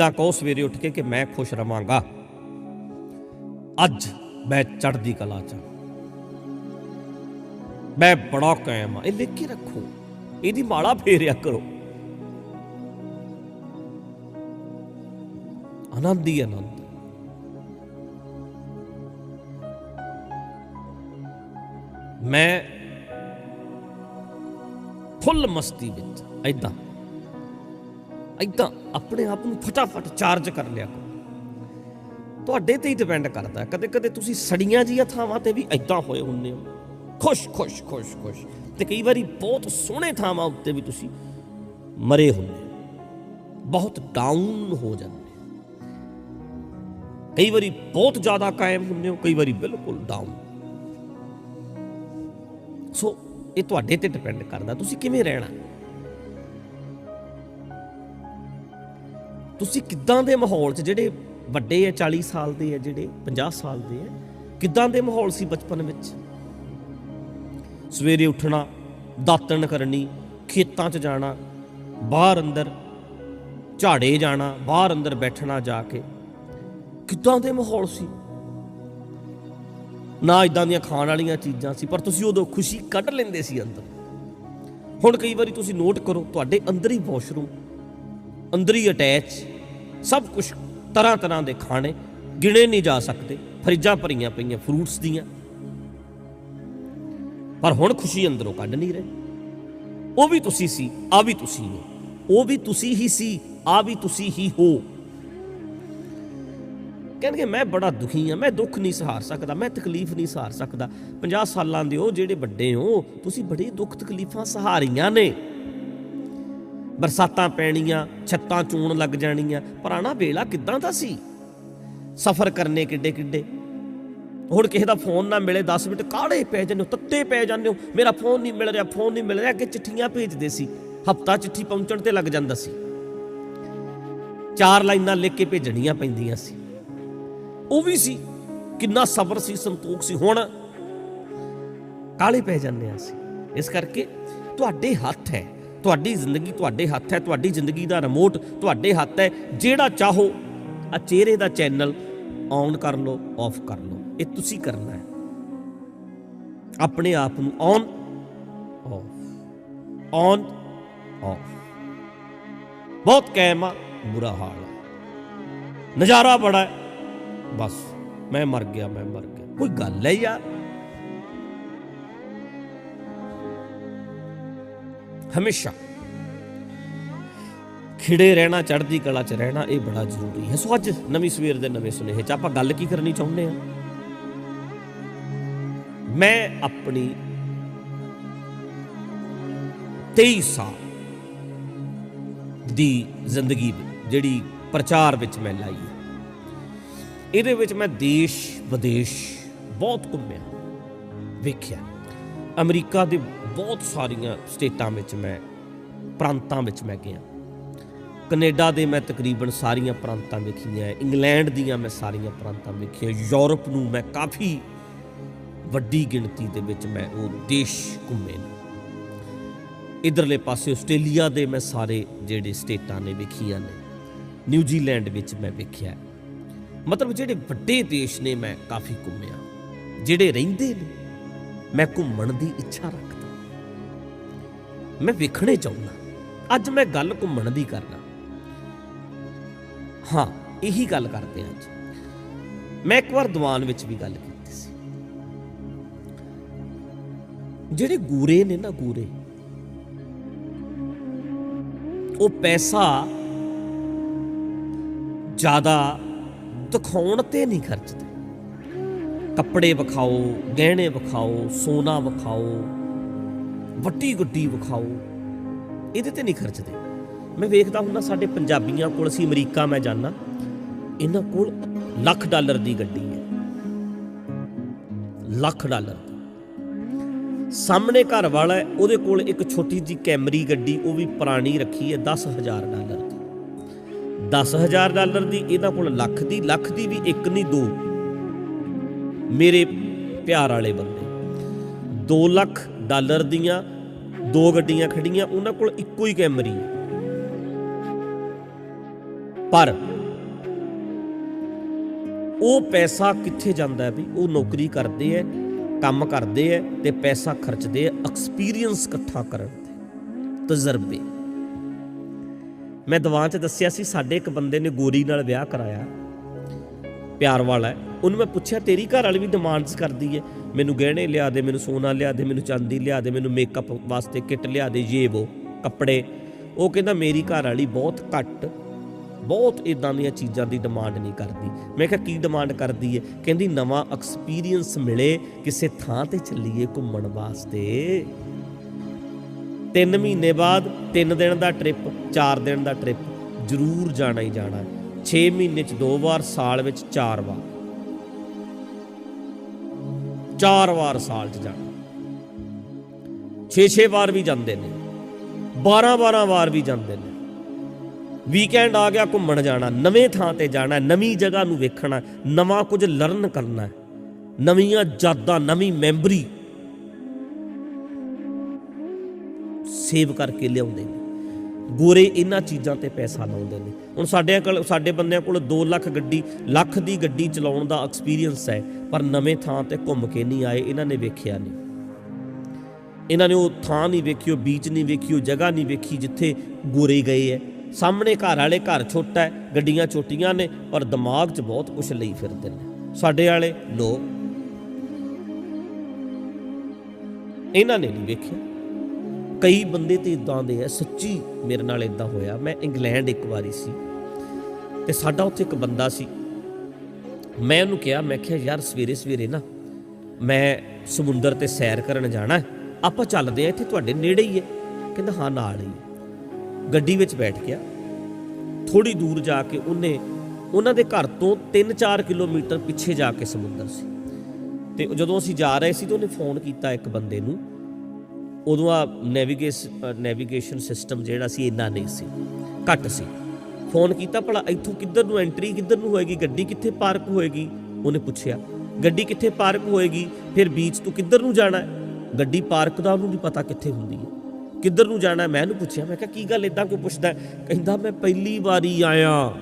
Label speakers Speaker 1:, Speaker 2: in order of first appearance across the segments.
Speaker 1: ਦਾ ਕਹੋ ਸਵੇਰੇ ਉੱਠ ਕੇ ਕਿ ਮੈਂ ਖੁਸ਼ ਰਵਾਂਗਾ। ਅੱਜ ਮੈਂ ਚੜ੍ਹਦੀ ਕਲਾ ਚ ਮੈਂ ਬੜਾ ਕਾਇਮ ਆ ਇਹ ਲਿਖ ਕੇ ਰੱਖੋ। ਇਹਦੀ ਮਾਲਾ ਫੇਰਿਆ ਕਰੋ। ਆਨੰਦ ਹੀ ਆਨੰਦ। ਮੈਂ ਫੁੱਲ ਮਸਤੀ ਵਿੱਚ ਐਦਾਂ ਐਦਾਂ ਆਪਣੇ ਆਪ ਨੂੰ ਫਟਾਫਟ ਚਾਰਜ ਕਰ ਲਿਆ ਕਰੋ। ਤੁਹਾਡੇ ਤੇ ਹੀ ਡਿਪੈਂਡ ਕਰਦਾ ਕਦੇ ਕਦੇ ਤੁਸੀਂ ਸੜੀਆਂ ਜੀਆਂ ਥਾਵਾਂ ਤੇ ਵੀ ਐਦਾਂ ਹੋਏ ਹੁੰਦੇ ਹੋ। ਖੁਸ਼ ਖੁਸ਼ ਖੁਸ਼ ਖੁਸ਼। ਤੇ ਕਈ ਵਾਰੀ ਬਹੁਤ ਸੋਹਣੇ ਥਾਵਾਂ ਉੱਤੇ ਵੀ ਤੁਸੀਂ ਮਰੇ ਹੁੰਦੇ ਹੋ। ਬਹੁਤ ਡਾਊਨ ਹੋ ਜਾਂਦੇ ਹੋ। ਕਈ ਵਾਰੀ ਬਹੁਤ ਜ਼ਿਆਦਾ ਕਾਇਮ ਹੁੰਦੇ ਹੋ, ਕਈ ਵਾਰੀ ਬਿਲਕੁਲ ਡਾਊਨ ਸੋ ਇਹ ਤੁਹਾਡੇ ਤੇ ਡਿਪੈਂਡ ਕਰਦਾ। ਤੁਸੀਂ ਕਿਵੇਂ ਰਹਿਣਾ? ਤੁਸੀਂ ਕਿੱਦਾਂ ਦੇ ਮਾਹੌਲ 'ਚ, ਜਿਹੜੇ ਵੱਡੇ ਆ 40 ਸਾਲ ਦੇ ਆ ਜਿਹੜੇ 50 ਸਾਲ ਦੇ ਆ ਕਿੱਦਾਂ ਦੇ ਮਾਹੌਲ ਸੀ ਬਚਪਨ ਵਿੱਚ? ਸਵੇਰੇ ਉੱਠਣਾ, ਦਾਤਣ ਕਰਨੀ, ਖੇਤਾਂ 'ਚ ਜਾਣਾ, ਬਾਹਰ ਅੰਦਰ ਝਾੜੇ ਜਾਣਾ, ਬਾਹਰ ਅੰਦਰ ਬੈਠਣਾ ਜਾ ਕੇ, ਕਿੱਦਾਂ ਦੇ ਮਾਹੌਲ ਸੀ? ਨਾ ਇਦਾਂ ਦੀਆਂ ਖਾਣ ਵਾਲੀਆਂ ਚੀਜ਼ਾਂ ਸੀ, ਪਰ ਤੁਸੀਂ ਉਦੋਂ ਖੁਸ਼ੀ ਕੱਢ ਲੈਂਦੇ ਸੀ ਅੰਦਰ। ਹੁਣ ਕਈ ਵਾਰੀ ਤੁਸੀਂ ਨੋਟ ਕਰੋ, ਤੁਹਾਡੇ ਅੰਦਰ ਹੀ ਵਾਸ਼ਰੂਮ ਅੰਦਰ ਹੀ ਅਟੈਚ ਸਭ ਕੁਝ ਤਰ੍ਹਾਂ ਤਰ੍ਹਾਂ ਦੇ ਖਾਣੇ ਗਿਣੇ ਨਹੀਂ ਜਾ ਸਕਦੇ, ਫਰਿੱਜਾਂ ਭਰੀਆਂ ਪਈਆਂ ਫਰੂਟਸ ਦੀਆਂ। ਪਰ ਹੁਣ ਖੁਸ਼ੀ ਅੰਦਰੋਂ ਕੱਢ ਨਹੀਂ ਰਹੇ। ਉਹ ਵੀ ਤੁਸੀਂ ਸੀ ਆ ਵੀ ਤੁਸੀਂ ਹੋ। ਉਹ ਵੀ ਤੁਸੀਂ ਹੀ ਸੀ ਆ ਵੀ ਤੁਸੀਂ ਹੀ ਹੋ। ਕਹਿੰਦੇ ਮੈਂ ਬੜਾ ਦੁਖੀ ਆ ਮੈਂ ਦੁੱਖ ਨਹੀਂ ਸਹਾਰ ਸਕਦਾ, ਮੈਂ ਤਕਲੀਫ ਨਹੀਂ ਸਹਾਰ ਸਕਦਾ। 50 ਸਾਲਾਂ ਦੇ ਹੋ ਜਿਹੜੇ ਵੱਡੇ ਹੋ, ਤੁਸੀਂ ਬੜੀ ਦੁੱਖ ਤਕਲੀਫਾਂ ਸਹਾਰੀਆਂ ਨੇ। ਬਰਸਾਤਾਂ ਪੈਣੀਆਂ, ਛੱਤਾਂ ਚੂਣ ਲੱਗ ਜਾਣੀਆਂ। ਪੁਰਾਣਾ ਵੇਲਾ ਕਿੱਦਾਂ ਦਾ ਸੀ? ਸਫ਼ਰ ਕਰਨੇ ਕਿੱਡੇ ਕਿੱਡੇ ਹੁਣ ਕਿਸੇ ਦਾ ਫੋਨ ਨਾ ਮਿਲੇ 10 ਮਿੰਟ ਕਾੜੇ ਪੈ ਜਾਂਦੇ ਹੋ, ਤੱਤੇ ਪੈ ਜਾਂਦੇ ਹੋ। ਮੇਰਾ ਫੋਨ ਨਹੀਂ ਮਿਲ ਰਿਹਾ, ਫੋਨ ਨਹੀਂ ਮਿਲ ਰਿਹਾ ਅੱਗੇ ਚਿੱਠੀਆਂ ਭੇਜਦੇ ਸੀ। ਹਫਤਾ ਚਿੱਠੀ ਪਹੁੰਚਣ ਤੇ ਲੱਗ ਜਾਂਦਾ ਸੀ। ਚਾਰ ਲਾਈਨਾਂ ਲਿਖ ਕੇ ਭੇਜਣੀਆਂ ਪੈਂਦੀਆਂ ਸੀ। ਉਹ ਵੀ ਸੀ, ਕਿੰਨਾ ਸਬਰ ਸੀ, ਸੰਤੋਖ ਸੀ। ਹੁਣ ਕਾਲੇ ਪੈ ਜਾਂਦੇ ਆ ਸੀ ਇਸ ਕਰਕੇ ਤੁਹਾਡੇ ਹੱਥ ਹੈ। ਤੁਹਾਡੀ ਜ਼ਿੰਦਗੀ ਤੁਹਾਡੇ ਹੱਥ ਹੈ, ਤੁਹਾਡੀ ਜ਼ਿੰਦਗੀ ਦਾ ਰਿਮੋਟ ਤੁਹਾਡੇ ਹੱਥ ਹੈ, ਜਿਹੜਾ ਚਾਹੋ, ਆ ਚਿਹਰੇ ਦਾ ਚੈਨਲ ਔਨ ਕਰ ਲਓ ਆਫ ਕਰ ਲਓ। ਇਹ ਤੁਸੀਂ ਕਰਨਾ ਹੈ। ਆਪਣੇ ਆਪ ਨੂੰ ਔਨ ਆਫ ਔਨ ਆਫ ਬਹੁਤ ਕਹਿਮਾ ਬੁਰਾ ਹਾਲ ਹੈ ਨਜ਼ਾਰਾ ਬੜਾ ਹੈ। ਬਸ, ਮੈਂ ਮਰ ਗਿਆ, ਮੈਂ ਮਰ ਗਿਆ। ਕੋਈ ਗੱਲ ਹੈ ਯਾਰ। ਹਮੇਸ਼ਾ। ਖਿੜੇ ਰਹਿਣਾ, ਚੜ੍ਹਦੀ ਕਲਾ 'ਚ ਰਹਿਣਾ, ਇਹ ਬੜਾ ਜ਼ਰੂਰੀ ਹੈ। ਸੋ ਅੱਜ ਨਵੀਂ ਸਵੇਰ ਦੇ ਨਵੇਂ ਸੁਨੇਹੇ 'ਚ ਆਪਾਂ ਗੱਲ ਕੀ ਕਰਨੀ ਚਾਹੁੰਦੇ ਆ ਮੈਂ ਆਪਣੀ 23 ਸਾਲ ਦੀ ਜ਼ਿੰਦਗੀ ਜਿਹੜੀ ਪ੍ਰਚਾਰ ਵਿੱਚ ਮੈਂ ਲਾਈ ਹੈ, ਇਹਦੇ ਵਿੱਚ ਮੈਂ ਦੇਸ਼ ਵਿਦੇਸ਼ ਬਹੁਤ ਘੁੰਮਿਆ, ਵੇਖਿਆ। ਅਮਰੀਕਾ ਦੇ ਬਹੁਤ ਸਾਰੀਆਂ ਸਟੇਟਾਂ ਵਿੱਚ ਮੈਂ, ਪ੍ਰਾਂਤਾਂ ਵਿੱਚ ਮੈਂ ਗਿਆ। ਕੈਨੇਡਾ ਦੇ ਮੈਂ ਤਕਰੀਬਨ ਸਾਰੀਆਂ ਪ੍ਰਾਂਤਾਂ ਵੇਖੀਆਂ, ਇੰਗਲੈਂਡ ਦੀਆਂ ਮੈਂ ਸਾਰੀਆਂ ਪ੍ਰਾਂਤਾਂ ਵੇਖੀਆਂ, ਯੂਰਪ ਨੂੰ ਮੈਂ ਕਾਫੀ ਵੱਡੀ ਗਿਣਤੀ ਦੇ ਵਿੱਚ ਮੈਂ ਉਹ ਦੇਸ਼ ਘੁੰਮੇ ਨੇ। ਇਧਰਲੇ ਪਾਸੇ ਆਸਟ੍ਰੇਲੀਆ ਦੇ ਮੈਂ ਸਾਰੇ ਜਿਹੜੇ ਸਟੇਟਾਂ ਨੇ ਵੇਖੀਆਂ ਨੇ, ਨਿਊਜ਼ੀਲੈਂਡ ਵਿੱਚ ਮੈਂ ਵੇਖਿਆ। ਮਤਲਬ ਜਿਹੜੇ ਵੱਡੇ ਦੇਸ਼ ਨੇ ਮੈਂ ਕਾਫੀ ਘੁੰਮਿਆ, ਜਿਹੜੇ ਰਹਿੰਦੇ ਨੇ। ਮੈਂ ਘੁੰਮਣ ਦੀ ਇੱਛਾ ਰੱਖਦਾ। ਮੈਂ ਵੇਖਣੇ ਚਾਹੁੰਦਾ। ਅੱਜ ਮੈਂ ਗੱਲ ਘੁੰਮਣ ਦੀ ਕਰਨਾ ਹਾਂ, ਇਹੀ ਗੱਲ ਕਰਦੇ ਹਾਂ ਅੱਜ। ਮੈਂ ਇੱਕ ਵਾਰ ਦੀਵਾਨ ਵਿੱਚ ਵੀ ਗੱਲ ਕੀਤੀ ਸੀ। ਜਿਹੜੇ ਗੂਰੇ ਨੇ ਨਾ ਗੂਰੇ, ਉਹ ਪੈਸਾ ਜ਼ਿਆਦਾ ਦਿਖਾਉਣ ਤੇ ਨਹੀਂ ਖਰਚਦੇ। ਕੱਪੜੇ ਵਿਖਾਓ, ਗਹਿਣੇ ਵਿਖਾਓ, ਸੋਨਾ ਵਿਖਾਓ, ਵੱਡੀ ਗੁੱਡੀ ਵਿਖਾਓ, ਇਹਦੇ ਤੇ ਨਹੀਂ ਖਰਚਦੇ। ਮੈਂ ਵੇਖਦਾ ਹੁੰਦਾ ਸਾਡੇ ਪੰਜਾਬੀਆਂ ਕੋਲ, ਅਸੀਂ ਅਮਰੀਕਾ ਮੈਂ ਜਾਣਾ ਇਹਨਾਂ ਕੋਲ ਲੱਖ ਡਾਲਰ ਦੀ ਗੱਡੀ ਹੈ। ਲੱਖ ਡਾਲਰ। ਦੀ ਸਾਹਮਣੇ ਘਰ ਵਾਲਾ ਹੈ, ਉਹਦੇ ਕੋਲ ਇੱਕ ਛੋਟੀ ਜੀ ਕੈਮਰੀ ਗੱਡੀ, ਉਹ ਵੀ ਪੁਰਾਣੀ ਰੱਖੀ ਹੈ 10000 ਡਾਲਰ ਦੀ। 10000 ਡਾਲਰ ਦੀ ਇਹਨਾਂ ਕੋਲ ਲੱਖ ਦੀ ਲੱਖ ਦੀ ਵੀ ਇੱਕ ਨਹੀਂ, ਦੋ। ਮੇਰੇ ਪਿਆਰ ਵਾਲੇ ਬੰਦੇ। 2 ਲੱਖ ਡਾਲਰ ਦੀਆਂ ਦੋ ਗੱਡੀਆਂ ਖੜੀਆਂ, ਉਹਨਾਂ ਕੋਲ ਇੱਕੋ ਹੀ ਕੈਮਰੀ ਪਰ ਉਹ ਪੈਸਾ ਕਿੱਥੇ ਜਾਂਦਾ ਹੈ ਵੀ ਉਹ ਨੌਕਰੀ ਕਰਦੇ ਐ ਕੰਮ ਕਰਦੇ ਐ ਤੇ ਪੈਸਾ ਖਰਚਦੇ ਐ ਐਕਸਪੀਰੀਅੰਸ ਇਕੱਠਾ ਕਰਨ ਤੇ। ਤਜਰਬੇ। ਮੈਂ ਦੀਵਾਨ 'ਚ ਦੱਸਿਆ ਸੀ, ਸਾਡੇ ਇੱਕ ਬੰਦੇ ਨੇ ਗੋਰੀ ਨਾਲ ਵਿਆਹ ਕਰਾਇਆ। ਪਿਆਰ ਵਾਲਾ ਹੈ। ਉਹਨੂੰ ਮੈਂ ਪੁੱਛਿਆ, ਤੇਰੀ ਘਰ ਵਾਲੀ ਵੀ ਡਿਮਾਂਡਸ ਕਰਦੀ ਹੈ। ਮੈਨੂੰ ਗਹਿਣੇ ਲਿਆ ਦੇ, ਮੈਨੂੰ ਸੋਨਾ ਲਿਆ ਦੇ, ਮੈਨੂੰ ਚਾਂਦੀ ਲਿਆ ਦੇ, ਮੈਨੂੰ ਮੇਕਅਪ ਵਾਸਤੇ ਕਿੱਟ ਲਿਆ ਦੇ ਇਹ ਉਹ ਕੱਪੜੇ। ਉਹ ਕਹਿੰਦਾ, ਮੇਰੀ ਘਰ ਵਾਲੀ ਬਹੁਤ ਘੱਟ, ਬਹੁਤ ਇਦਾਂ ਦੀਆਂ ਚੀਜ਼ਾਂ ਦੀ ਡਿਮਾਂਡ ਨਹੀਂ ਕਰਦੀ। ਮੈਂ ਕਿਹਾ, ਕੀ ਡਿਮਾਂਡ ਕਰਦੀ ਹੈ? ਕਹਿੰਦੀ, ਨਵਾਂ ਐਕਸਪੀਰੀਅੰਸ ਮਿਲੇ, ਕਿਸੇ ਥਾਂ ਤੇ ਚੱਲੀਏ ਘੁੰਮਣ ਵਾਸਤੇ। 3 ਮਹੀਨੇ ਬਾਅਦ 3 ਦਿਨ ਦਾ ਟ੍ਰਿਪ 4 ਦਿਨ ਦਾ ਟ੍ਰਿਪ ਜ਼ਰੂਰ ਜਾਣਾ ਹੀ ਜਾਣਾ 6 ਮਹੀਨੇ ਚ ਦੋ ਵਾਰ, ਸਾਲ ਵਿੱਚ ਚਾਰ ਵਾਰ। ਚਾਰ ਵਾਰ ਸਾਲ ਚ ਜਾਣਾ। 6-6 ਵਾਰ ਵੀ ਜਾਂਦੇ ਨੇ। 12-12 ਵਾਰ ਵੀ ਜਾਂਦੇ ਨੇ। ਵੀਕਐਂਡ ਆ ਗਿਆ, ਘੁੰਮਣ ਜਾਣਾ, ਨਵੇਂ ਥਾਂ ਤੇ ਜਾਣਾ, ਨਵੀਂ ਜਗ੍ਹਾ ਨੂੰ ਵੇਖਣਾ, ਨਵਾਂ ਕੁਝ ਲਰਨ ਕਰਨਾ, ਨਵੀਆਂ ਯਾਦਾਂ, ਨਵੀਂ ਮੈਮਰੀ ਸੇਵ ਕਰਕੇ ਲਿਆਉਂਦੇ ਨੇ। ਗੋਰੇ ਇਹਨਾਂ ਚੀਜ਼ਾਂ ਤੇ ਪੈਸਾ ਲਾਉਂਦੇ ਨੇ। ਹੁਣ ਸਾਡੇ ਕੋਲ ਸਾਡੇ ਬੰਦਿਆਂ ਕੋਲ 2 ਲੱਖ ਗੱਡੀ, ਲੱਖ ਦੀ ਗੱਡੀ ਚਲਾਉਣ ਦਾ ਐਕਸਪੀਰੀਅੰਸ ਹੈ, ਪਰ ਨਵੇਂ ਥਾਂ ਤੇ ਘੁੰਮ ਕੇ ਨਹੀਂ ਆਏ, ਇਹਨਾਂ ਨੇ ਵੇਖਿਆ ਨਹੀਂ। ਇਹਨਾਂ ਨੇ ਉਹ ਥਾਂ ਨਹੀਂ ਵੇਖੀ, ਉਹ ਬੀਚ ਨਹੀਂ ਵੇਖੀ, ਉਹ ਜਗ੍ਹਾ ਨਹੀਂ ਵੇਖੀ ਜਿੱਥੇ ਗੋਰੇ ਗਏ ਐ ਸਾਹਮਣੇ ਘਰ ਵਾਲੇ ਘਰ ਛੋਟਾ ਹੈ, ਗੱਡੀਆਂ ਛੋਟੀਆਂ ਨੇ, ਪਰ ਦਿਮਾਗ 'ਚ ਬਹੁਤ ਕੁਝ ਲਈ ਫਿਰਦੇ ਨੇ। ਸਾਡੇ ਵਾਲੇ ਲੋਕ, ਇਹਨਾਂ ਨੇ ਨਹੀਂ ਵੇਖਿਆ। ਕਈ ਬੰਦੇ ਤੇ ਇਦਾਂ ਦੇ ਐ ਸੱਚੀ ਮੇਰੇ ਨਾਲ ਇਦਾਂ ਹੋਇਆ। ਮੈਂ ਇੰਗਲੈਂਡ ਇੱਕ ਵਾਰੀ ਸੀ ਤੇ ਸਾਡਾ ਉੱਥੇ ਇੱਕ ਬੰਦਾ ਸੀ। ਮੈਂ ਉਹਨੂੰ ਕਿਹਾ, ਮੈਂ ਕਿਹਾ, ਯਾਰ, ਸਵੇਰੇ ਸਵੇਰੇ ਨਾ ਮੈਂ ਸਮੁੰਦਰ ਤੇ ਸੈਰ ਕਰਨ ਜਾਣਾ ਆਪਾਂ ਚੱਲਦੇ ਆ ਇੱਥੇ ਤੁਹਾਡੇ ਨੇੜੇ ਹੀ ਹੈ। ਕਹਿੰਦਾ, ਹਾਂ, ਨਾਲ ਹੀ ਗੱਡੀ ਵਿੱਚ ਬੈਠ ਗਿਆ। ਥੋੜੀ ਦੂਰ ਜਾ ਕੇ ਉਹਨੇ, ਉਹਨਾਂ ਦੇ ਘਰ ਤੋਂ 3-4 ਕਿਲੋਮੀਟਰ ਪਿੱਛੇ ਜਾ ਕੇ ਸਮੁੰਦਰ ਸੀ। ਤੇ ਜਦੋਂ ਅਸੀਂ ਜਾ ਰਹੇ ਸੀ ਤਾਂ ਉਹਨੇ ਫੋਨ ਕੀਤਾ ਇੱਕ ਬੰਦੇ ਨੂੰ। ਉਦੋਂ ਆ ਨੈਵੀਗੇਸ ਨੈਵੀਗੇਸ਼ਨ ਸਿਸਟਮ ਜਿਹੜਾ ਸੀ ਇੰਨਾ ਨਹੀਂ ਸੀ, ਘੱਟ ਸੀ। ਫੋਨ ਕੀਤਾ ਭਲਾ ਇੱਥੋਂ ਕਿੱਧਰ ਨੂੰ ਐਂਟਰੀ ਕਿੱਧਰ ਨੂੰ ਹੋਏਗੀ, ਗੱਡੀ ਕਿੱਥੇ ਪਾਰਕ ਹੋਏਗੀ? ਉਹਨੇ ਪੁੱਛਿਆ, ਗੱਡੀ ਕਿੱਥੇ ਪਾਰਕ ਹੋਏਗੀ? ਫਿਰ ਬੀਚ ਤੋਂ ਕਿੱਧਰ ਨੂੰ ਜਾਣਾ ਗੱਡੀ ਪਾਰਕ ਦਾ ਉਹਨੂੰ ਨਹੀਂ ਪਤਾ ਕਿੱਥੇ ਹੁੰਦੀ ਹੈ। ਕਿੱਧਰ ਨੂੰ ਜਾਣਾ ਮੈਂ ਇਹਨੂੰ ਪੁੱਛਿਆ, ਮੈਂ ਕਿਹਾ, ਕੀ ਗੱਲ ਇਦਾਂ ਕੋਈ ਪੁੱਛਦਾ ਕਹਿੰਦਾ, ਮੈਂ ਪਹਿਲੀ ਵਾਰੀ ਆਇਆ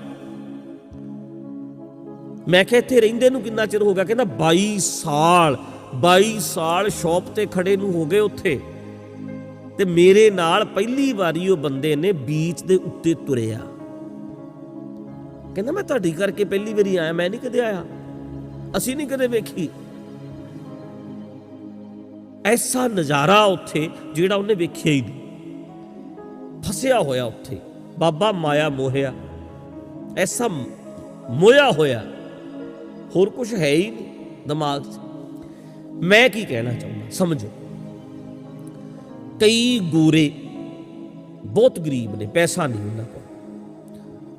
Speaker 1: ਮੈਂ ਕਿਹਾ, ਇੱਥੇ ਰਹਿੰਦੇ ਨੂੰ ਕਿੰਨਾ ਚਿਰ ਹੋ ਗਿਆ? ਕਹਿੰਦਾ 22 ਸਾਲ 22 ਸਾਲ ਸ਼ਾਪ ਤੇ ਖੜੇ ਨੂੰ ਹੋ ਗਏ ਉੱਥੇ। ਤੇ ਮੇਰੇ ਨਾਲ ਪਹਿਲੀ ਵਾਰੀ ਉਹ ਬੰਦੇ ਨੇ ਬੀਚ ਦੇ ਉੱਤੇ ਤੁਰਿਆ। ਕਹਿੰਦਾ, ਮੈਂ ਤੁਹਾਡੀ ਕਰਕੇ ਪਹਿਲੀ ਵਾਰੀ ਆਇਆ, ਮੈਂ ਨਹੀਂ ਕਦੇ ਆਇਆ। ਅਸੀਂ ਨਹੀਂ ਕਦੇ ਵੇਖੀ। ਐਸਾ ਨਜ਼ਾਰਾ ਉੱਥੇ ਜਿਹੜਾ ਉਹਨੇ ਵੇਖਿਆ ਹੀ ਨਹੀਂ। ਫਸਿਆ ਹੋਇਆ ਉੱਥੇ। ਬਾਬਾ ਮਾਇਆ ਮੋਹਿਆ। ਐਸਾ ਮੋਇਆ ਹੋਇਆ। ਹੋਰ ਕੁਝ ਹੈ ਹੀ ਨਹੀਂ ਦਿਮਾਗ 'ਚ। ਮੈਂ ਕੀ ਕਹਿਣਾ ਚਾਹੁੰਦਾ? ਸਮਝੋ। ਕਈ ਗੋਰੇ ਬਹੁਤ ਗਰੀਬ ਨੇ ਪੈਸਾ ਨਹੀਂ ਉਹਨਾਂ ਕੋਲ।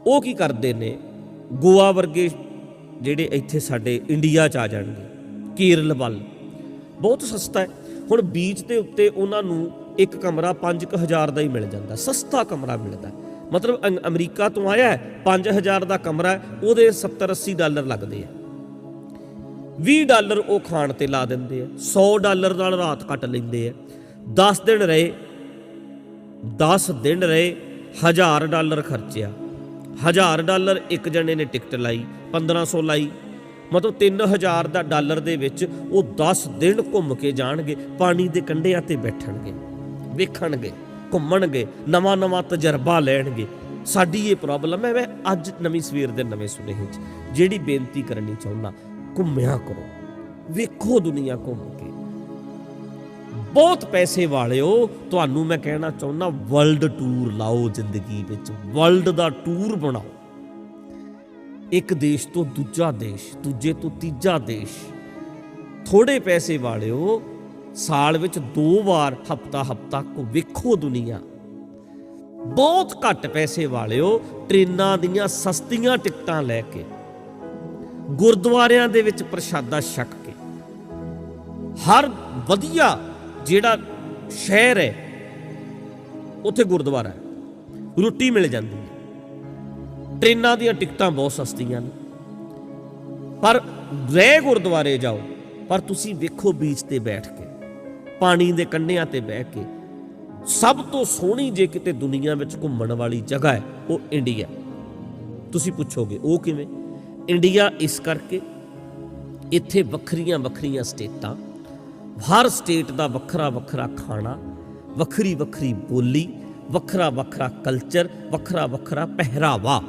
Speaker 1: ਉਹ ਕੀ ਕਰਦੇ ਨੇ? ਗੋਆ ਵਰਗੇ ਜਿਹੜੇ ਇੱਥੇ ਸਾਡੇ ਇੰਡੀਆ 'ਚ ਆ ਜਾਣਗੇ ਕੇਰਲ ਵੱਲ। ਬਹੁਤ ਸਸਤਾ ਹੈ। ਹੁਣ ਬੀਚ ਦੇ ਉੱਤੇ ਉਹਨਾਂ ਨੂੰ ਇੱਕ ਕਮਰਾ 5000 ਦਾ ਹੀ ਮਿਲ ਜਾਂਦਾ ਸਸਤਾ ਕਮਰਾ ਮਿਲਦਾ ਮਤਲਬ ਅਮਰੀਕਾ ਤੋਂ ਆਇਆ ਹੈ, 5000 ਦਾ ਕਮਰਾ ਉਹਦੇ 70 80 ਡਾਲਰ ਲੱਗਦੇ ਆ। 20 ਡਾਲਰ ਉਹ ਖਾਣ ਤੇ ਲਾ ਦਿੰਦੇ ਆ 100 ਡਾਲਰ ਨਾਲ ਰਾਤ ਕੱਟ ਲੈਂਦੇ ਆ। 10 ਦਿਨ ਰਹੇ 10 ਦਿਨ ਰਹੇ 1000 ਡਾਲਰ ਖਰਚਿਆ। 1000 ਡਾਲਰ ਇੱਕ ਜਣੇ ਨੇ ਟਿਕਟ ਲਾਈ 1500 ਲਾਈ। ਮਤਲਬ 3000 ਦਾ ਡਾਲਰ ਦੇ ਵਿੱਚ ਉਹ 10 ਦਿਨ ਘੁੰਮ ਕੇ ਜਾਣਗੇ, ਪਾਣੀ ਦੇ ਕੰਢਿਆਂ ਤੇ ਬੈਠਣਗੇ, ਵੇਖਣਗੇ, ਘੁੰਮਣਗੇ ਨਵਾਂ ਨਵਾਂ ਤਜਰਬਾ ਲੈਣਗੇ। ਸਾਡੀ ਇਹ ਪ੍ਰੋਬਲਮ ਹੈ, ਮੈਂ ਅੱਜ ਨਵੀਂ ਸਵੇਰ ਦੇ ਨਵੇਂ ਸੁਨੇਹੇ 'ਚ ਜਿਹੜੀ ਬੇਨਤੀ ਕਰਨੀ ਚਾਹੁੰਦਾ, ਘੁੰਮਿਆ ਕਰੋ, ਵੇਖੋ ਦੁਨੀਆ ਘੁੰਮ ਬਹੁਤ ਪੈਸੇ ਵਾਲਿਓ, ਤੁਹਾਨੂੰ ਮੈਂ ਕਹਿਣਾ ਚਾਹੁੰਦਾ ਵਰਲਡ ਟੂਰ ਲਾਓ ਜ਼ਿੰਦਗੀ ਵਿੱਚ ਵਰਲਡ ਦਾ ਟੂਰ ਬਣਾਓ। ਇੱਕ ਦੇਸ਼ ਤੋਂ ਦੂਜਾ ਦੇਸ਼, ਦੂਜੇ ਤੋਂ ਤੀਜਾ ਦੇਸ਼। ਥੋੜੇ ਪੈਸੇ ਵਾਲਿਓ, ਸਾਲ ਵਿੱਚ ਦੋ ਵਾਰ, ਹਫਤਾ ਹਫਤਾ ਕੋ ਵੇਖੋ ਦੁਨੀਆ। ਬਹੁਤ ਘੱਟ ਪੈਸੇ ਵਾਲਿਓ, ਟ੍ਰੇਨਾਂ ਦੀਆਂ ਸਸਤੀਆਂ ਟਿਕਟਾਂ ਲੈ ਕੇ, ਗੁਰਦੁਆਰਿਆਂ ਦੇ ਵਿੱਚ ਪ੍ਰਸ਼ਾਦਾ ਛਕ ਕੇ। ਹਰ ਵਧੀਆ ਜਿਹੜਾ ਸ਼ਹਿਰ ਹੈ, ਉੱਥੇ ਗੁਰਦੁਆਰਾ ਹੈ। ਰੋਟੀ ਮਿਲ ਜਾਂਦੀ ਹੈ। ਟ੍ਰੇਨਾਂ ਦੀਆਂ ਟਿਕਟਾਂ ਬਹੁਤ ਸਸਤੀਆਂ ਨੇ। ਪਰ ਰਹਿ ਗੁਰਦੁਆਰੇ ਜਾਓ, ਪਰ ਤੁਸੀਂ ਵੇਖੋ ਬੀਚ ਤੇ ਬੈਠ ਕੇ, ਪਾਣੀ ਦੇ ਕੰਢਿਆਂ ਤੇ ਬਹਿ ਕੇ। ਸਭ ਤੋਂ ਸੋਹਣੀ ਜੇ ਕਿਤੇ ਦੁਨੀਆ ਵਿੱਚ ਘੁੰਮਣ ਵਾਲੀ ਜਗ੍ਹਾ ਹੈ, ਉਹ ਇੰਡੀਆ। ਤੁਸੀਂ ਪੁੱਛੋਗੇ, ਉਹ ਕਿਵੇਂ? ਇੰਡੀਆ ਇਸ ਕਰਕੇ ਇੱਥੇ ਵੱਖਰੀਆਂ ਵੱਖਰੀਆਂ ਸਟੇਟਾਂ ਹਰ ਸਟੇਟ ਦਾ ਵੱਖਰਾ ਵੱਖਰਾ ਖਾਣਾ, ਵੱਖਰੀ ਵੱਖਰੀ ਬੋਲੀ, ਵੱਖਰਾ ਵੱਖਰਾ ਕਲਚਰ ਵੱਖਰਾ ਵੱਖਰਾ ਪਹਿਰਾਵਾ।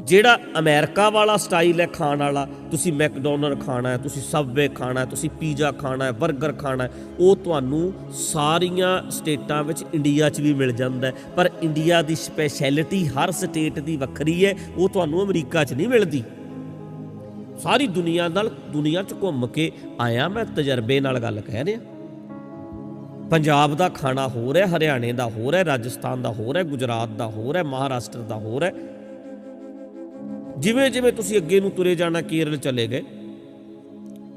Speaker 1: ਜਿਹੜਾ ਅਮਰੀਕਾ ਵਾਲਾ ਸਟਾਈਲ ਹੈ ਖਾਣ ਵਾਲਾ, ਤੁਸੀਂ ਮੈਕਡੋਨਲਡ ਖਾਣਾ ਹੈ, ਤੁਸੀਂ ਸਬਵੇ ਖਾਣਾ ਹੈ, ਤੁਸੀਂ ਪੀਜ਼ਾ ਖਾਣਾ ਹੈ 버ਗਰ ਖਾਣਾ ਹੈ, ਉਹ ਤੁਹਾਨੂੰ ਸਾਰੀਆਂ ਸਟੇਟਾਂ ਵਿੱਚ ਇੰਡੀਆ 'ਚ ਵੀ ਮਿਲ ਜਾਂਦਾ ਹੈ। ਪਰ ਇੰਡੀਆ ਦੀ ਸਪੈਸ਼ਲਿਟੀ ਹਰ ਸਟੇਟ ਦੀ ਵੱਖਰੀ ਹੈ, ਉਹ ਤੁਹਾਨੂੰ ਅਮਰੀਕਾ 'ਚ ਨਹੀਂ ਮਿਲਦੀ। ਸਾਰੀ ਦੁਨੀਆ ਨਾਲ ਦੁਨੀਆ 'ਚ ਘੁੰਮ ਕੇ ਆਇਆ ਮੈਂ ਤਜਰਬੇ ਨਾਲ ਗੱਲ ਕਹਿ ਰਿਹਾ। ਪੰਜਾਬ ਦਾ ਖਾਣਾ ਹੋਰ ਹੈ ਹਰਿਆਣੇ ਦਾ ਹੋਰ ਹੈ ਰਾਜਸਥਾਨ ਦਾ ਹੋਰ ਹੈ ਗੁਜਰਾਤ ਦਾ ਹੋਰ ਹੈ ਮਹਾਰਾਸ਼ਟਰ ਦਾ ਹੋਰ ਹੈ ਜਿਵੇਂ ਜਿਵੇਂ ਤੁਸੀਂ ਅੱਗੇ ਨੂੰ ਤੁਰੇ ਜਾਣਾ, ਕੇਰਲ ਚਲੇ ਗਏ।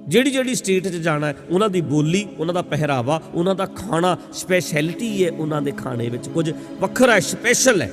Speaker 1: ਜਿਹੜੀ ਜਿਹੜੀ ਸਟੇਟ 'ਚ ਜਾਣਾ ਹੈ ਉਹਨਾਂ ਦੀ ਬੋਲੀ, ਉਹਨਾਂ ਦਾ ਪਹਿਰਾਵਾ, ਉਹਨਾਂ ਦਾ ਖਾਣਾ, ਸਪੈਸ਼ੈਲਿਟੀ ਹੈ, ਉਹਨਾਂ ਦੇ ਖਾਣੇ ਵਿੱਚ ਕੁਝ ਵੱਖਰਾ ਸਪੈਸ਼ਲ ਹੈ।